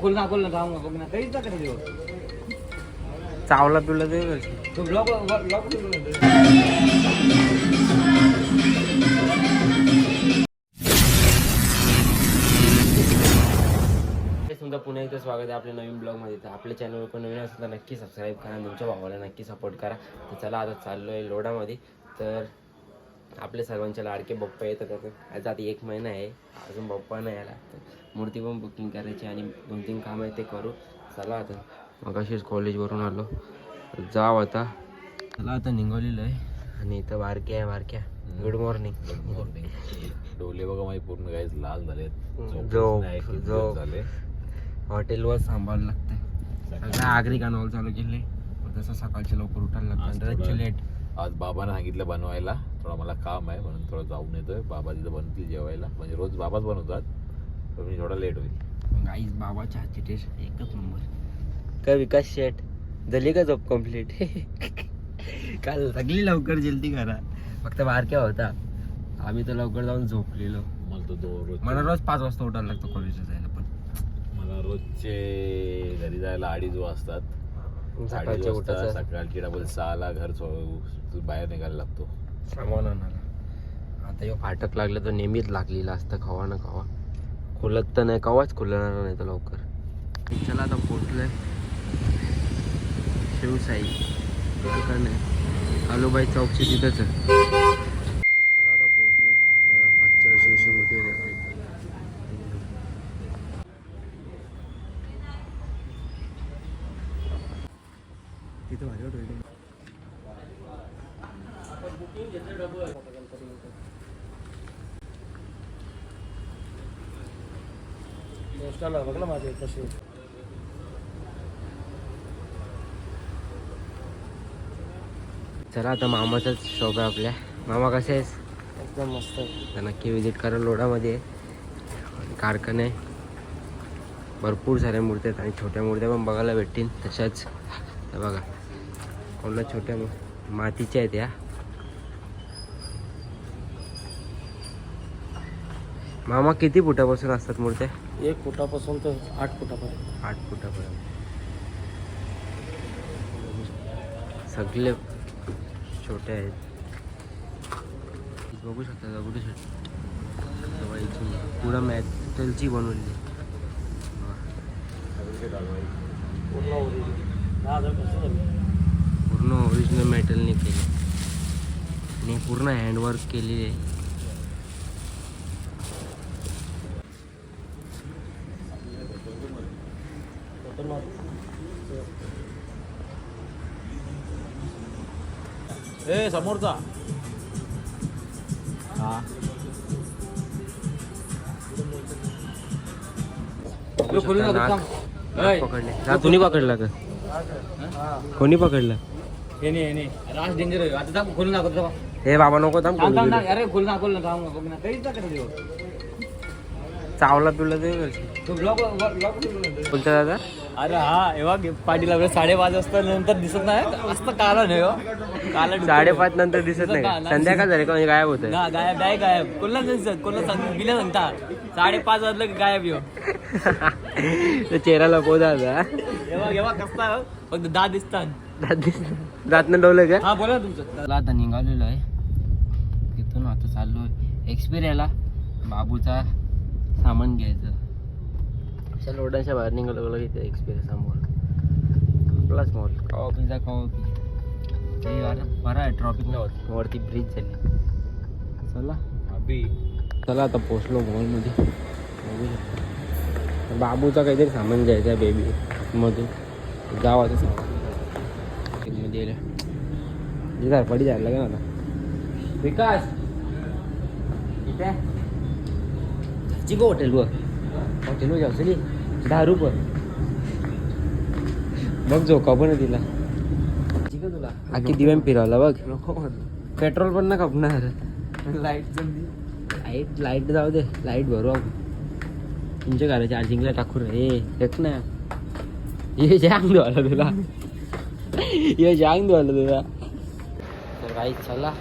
खोल ना खोल ना थांब ना बघ ना काहीच ना करे चावला पिवला ते तो ब्लॉक ब्लॉक तुमचं पुन्हा एकदा स्वागत आहे आपल्या नवीन ब्लॉगमध्ये. तर आपल्या चॅनलवर पण नवीन असेल तर नक्की सबस्क्राईब करा. तुमच्या भावाला नक्की सपोर्ट करा. तर चला आता चाललो आहे लोडामध्ये. तर आपल्या सर्वांच्या लाडके बप्पा येतात आता. आज आता एक महिना आहे. अजून बप्पा नाही आला. मूर्ती पण बुकिंग करायची आणि दोन तीन कामं आहे ते करू. चला आता. मग अशीच कॉलेजवरून आलो. जाव आता. चला आता निघालेलो आहे. आणि इथं बारक्या आहे बारक्या गुड मॉर्निंग डोले बघा माझे पूर्ण गाईज लाल झोप. दिवस झाले? हॉटेलवर सांभाळावं लागतंय. सगळं आगरी कानावर चालू केले तसं सकाळच्या लवकर उठायला लागतं लेट आज बाबाने सांगितलं बनवायला. थोडा मला काम आहे म्हणून थोडं जाऊन येतोय. बाबा तिथं बनतील जेवायला. म्हणजे रोज बाबाच बनवतात पण मी थोडा लेट होईल. मग आईच बाबाच्या हातची टेस्ट एकच नंबर काय विकास शेट झाली का झोप कंप्लीट काल सगळी लवकर जल्दी करा फक्त बारक्या होता? आम्ही तर लवकर जाऊन झोपलेलो. मला तो दो रोज मला रोज पाच वाजता उठायला लागतं कॉलेजला जायला पण मला रोजचे घरी जायला अडीच वाजतात. अडीच सकाळच्या वाजता उठायचं सकाळची डबल सहाला घर सो- बाहेर निघायला लागतो. सामान आणायला. आता ह्यो फाटक लागलं तर नेहमीच लागलेलं असतं खवा ना खवा. खुलत तर नाही कवाच खुलणार नाही तर लवकर. चला आता पोचलोय शिवसाई दुकान आहे कालूबाई चौकची तिथंच आहे चला आता पोचलोय बघा, मागच्या वर्षी कशी मोठी होती आपली. तिथं भारी वाटत बघ ना माझे कसे. चला आता मामाचाच शॉप आहे आपल्या. मामा कसे आहेस? एकदम मस्त. नक्की विजिट करा लोडामध्ये कारखाने. भरपूर साऱ्या मूर्त्या आहेत आणि छोट्या मूर्त्या पण बघायला भेटतील तशाच. बघा. कोणत्या छोट्या मातीच्या आहेत या. मामा किती फुटापासून असतात मूर्त्या? एक फुटापासून तर आठ फुटापर्यंत. आठ फुटापर्यंत. सगळे छोटे आहेत. बघू शकता दगडू शकता पुढं मॅटलची बनवली पूर्ण पूर्ण ओरिजिनल मेटलने केली. आणि पूर्ण हँडवर्क केलेली आहे ए समोरचा. हा. पकडले. तुम्ही पकडला का कोणी पकडला? हे नाही हे नाही. राज डेंजर आहे. आता दाखव खोलून दाखव थांब. हे बाबा नको थांब थांब कोणी थांब. गेलं. अरे खोल ना खोल ना थांब ना ना काहीच ना चावला पिवला ते तो ब्लॉक ब्लॉक बोलता दादा? अरे हा एव्हा पाटील आपल्या साडेपाच वाजता नंतर दिसत नाही. असतं काला नाही हो काला डुक्कर. साडेपाच नंतर दिसत नाही. ना, का? ना, संध्याकाळ झाले का म्हणजे गायब होत ना गायब डाय गायब. कोणाला नाही दिसत कोणाला सांग? बिना सांगता. साडेपाच वाजलं की गायब येऊ चेहरा लपवता आता. एव्हा एव्हा कसता फक्त दहा दिसतात. रातनं डवलं का? हा बोला तुमचं. चला आता निघालेलो आहे. तिथून आता चाललो आहे एक्सपिरियला बाबूचा सामान घ्यायचं. अशा लोडांच्या बाहेर निघालो गेलो इथे एक्सपिरियन्स समोर. आपलाच मॉल खावा पिझ्झा खावा ते बरं आहे ट्रॉफिक नाही होत. वरती ब्रिज झाली. चला अभि चला आता पोचलो मॉलमध्ये बघू शकता. तर बाबूचा काहीतरी सामान घ्यायचं आहे बेबी मधून. जाऊ आता सामानमध्ये यायला पडी जायला का आता विकास इथे चिको हॉटेल वर हॉटेल जाऊ दहा रुपये बघ झोका पण तिला तुला आखी दिव्यान फिरवला बघ पेट्रोल पण ना खपणार लाइट लाइट लाइट जाऊ दे लाइट भरू आपण तुमच्या घरा चार्जिंगला टाकू रे एक ना ये जांग धुवाला तुला ये जांग धुवाला तुला तर काही चला.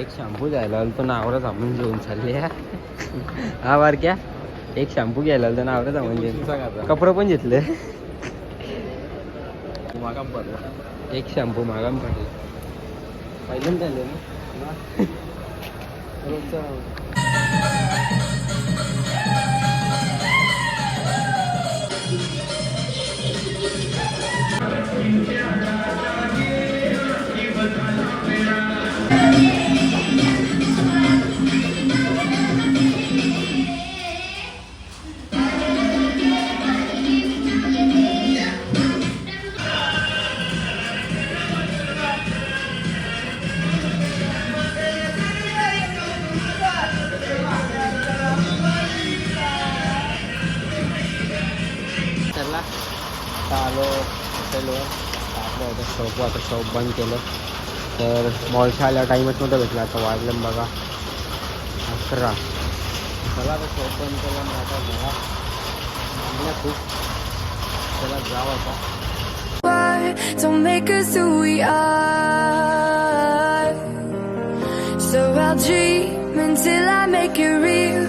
एक शॅम्पू जायला आलो तो नावरा साबण घेऊन चालले हा बारक्या एक शॅम्पू घ्यायला आलं ना आवडत म्हणजे सांग आता कपडे. पण घेतले. मागाम पडलं. एक शॅम्पू मागाम पडले. पहिल्यांदा आले ना? रोजचं आलो हॉटेलवर आपलं होतं शॉप आता शॉप बंद केलं तर मॉलच्या आल्या टाईमच नव्हतं भेटला आता वाजलं बघा अकरा चला आता शॉप बंद केलं मग आता घरा थांबल्या खूप चला जाऊ आता Why don't make us who we are? So I'll dream until I make it real.